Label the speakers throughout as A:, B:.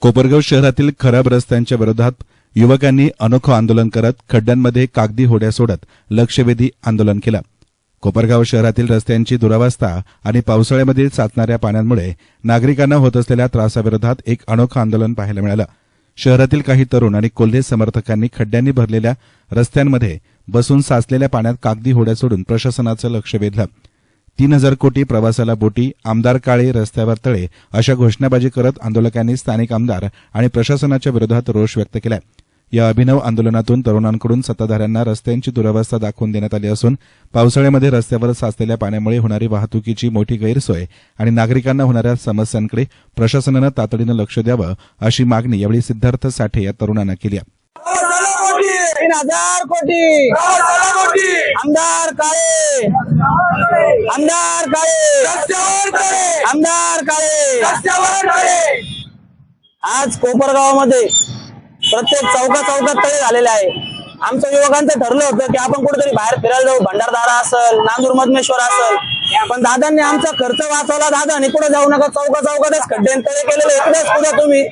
A: कोपरगाव शहरातील खराब रस्त्यांच्या विरोधात युवकांनी अनोखं आंदोलन करत खड्ड्यांमध्ये कागदी होड्या सोडत लक्षवेधी आंदोलन केलं. कोपरगाव शहरातील रस्त्यांची दुरावस्था आणि पावसाळ्यामध्ये साचणाऱ्या पाण्यामुळे नागरिकांना होत असलेल्या त्रासाविरोधात एक अनोखं आंदोलन पाहायला मिळालं. शहरातील काही तरुण आणि कोल्हे समर्थकांनी खड्ड्यांनी भरलेल्या रस्त्यांमध्ये बसून साचलेल्या पाण्यात कागदी होड्या सोडून प्रशासनाचं लक्ष वेधलं. तीन हजार कोटी प्रवासाला बोटी आमदार काळे रस्त्यावर तळे अशा घोषणाबाजी करत आंदोलकांनी स्थानिक आमदार आणि प्रशासनाच्या विरोधात रोष व्यक्त केला या अभिनव आंदोलनातून तरुणांकडून सत्ताधाऱ्यांना रस्त्यांची दुरवस्था दाखवून देण्यात आली असून पावसाळ्यामध्ये रस्त्यावर साचलेल्या पाण्यामुळे होणारी वाहतुकीची मोठी गैरसोय आणि नागरिकांना होणाऱ्या समस्यांकडे प्रशासनानं तातडीनं लक्ष द्यावं अशी मागणी यावेळी सिद्धार्थ साठे या तरुणांना केली आहे.
B: तीन हजार कोटी. आमदार काळे. आमदार काळे. आमदार काळे. आज कोपरगावामध्ये प्रत्येक चौका चौकात तळे झालेले आहे. आमच्या युवकांचं ठरलं होतं की आपण कुठेतरी बाहेर फिरायला जाऊ. भंडारदारा असेल नांदूर मधमेश्वर असेल. पण दादांनी आमचा खर्च वाचवला. दादा कुठे जाऊ नका? चौका चौकातच खड्डे तळे केलेले इकडेच कुठे तुम्ही.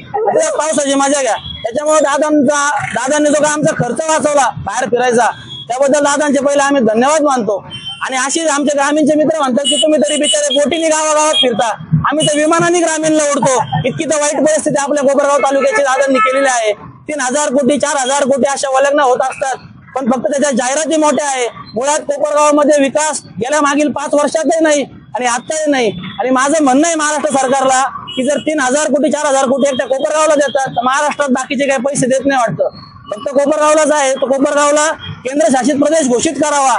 B: पावसाची मजा घ्या. त्याच्यामुळे दादांचा दादांनी जो का आमचा खर्च वाचवला बाहेर फिरायचा त्याबद्दल दादांचे पहिले आम्ही धन्यवाद मानतो. आणि अशीच आमचे ग्रामीणचे मित्र म्हणतात की तुम्ही तरी बिचारे बोटीने गावागावात फिरता. आम्ही तर विमानाने ग्रामीणला उडतो इतकी तर वाईट परिस्थिती आपल्या गोबरगाव तालुक्याची दादांनी केलेली आहे. तीन हजार कोटी चार हजार कोटी अशा वलग्न होत असतात. पण फक्त त्याच्या जाहिराती मोठ्या आहे. मुळात कोपरगावमध्ये विकास गेल्या मागील पाच वर्षातही नाही आणि आत्ताही नाही. आणि माझं म्हणणं आहे महाराष्ट्र सरकारला की जर तीन हजार कोटी चार हजार कोटी एकट्या कोपरगावला देतात तर महाराष्ट्रात बाकीचे काही पैसे देत नाही वाटतं. फक्त कोपरगावलाच आहे तर कोपरगावला केंद्रशासित प्रदेश घोषित करावा.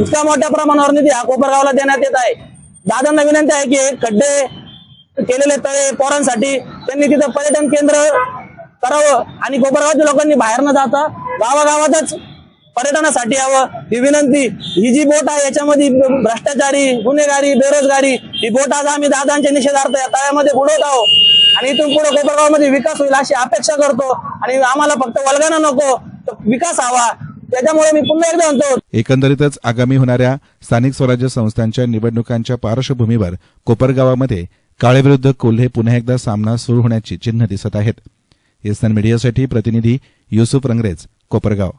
B: इतका मोठ्या प्रमाणावर निधी हा कोपरगावला देण्यात येत आहे. दादांना विनंती आहे की खड्डे केलेले तळे पोरांसाठी त्यांनी तिथं पर्यटन केंद्र करावं आणि कोपरगावच्या लोकांनी बाहेर न जाता गावागावातच पर्यटनासाठी यावं. ही विनंती ही जी बोट आहे याच्यामध्ये भ्रष्टाचारी गुन्हेगारी बेरोजगारी ही बोट आज आम्ही दादांच्या निषेधार्थ या तळ्यामध्ये बुडवत आहोत. आणि इथून पुढे कोपरगावमध्ये विकास होईल अशी अपेक्षा करतो. आणि आम्हाला फक्त वल्गना नको विकास हवा. त्याच्यामुळे मी पुन्हा एकदा म्हणतो
A: एकंदरीतच आगामी होणाऱ्या स्थानिक स्वराज्य संस्थांच्या निवडणुकांच्या पार्श्वभूमीवर कोपरगावामध्ये काळेविरुद्ध कोल्हे पुन्हा एकदा सामना सुरू होण्याची चिन्ह दिसत आहेत. एसन मीडियासाठी प्रतिनिधी युसुफ रंगरेज कोपरगाव.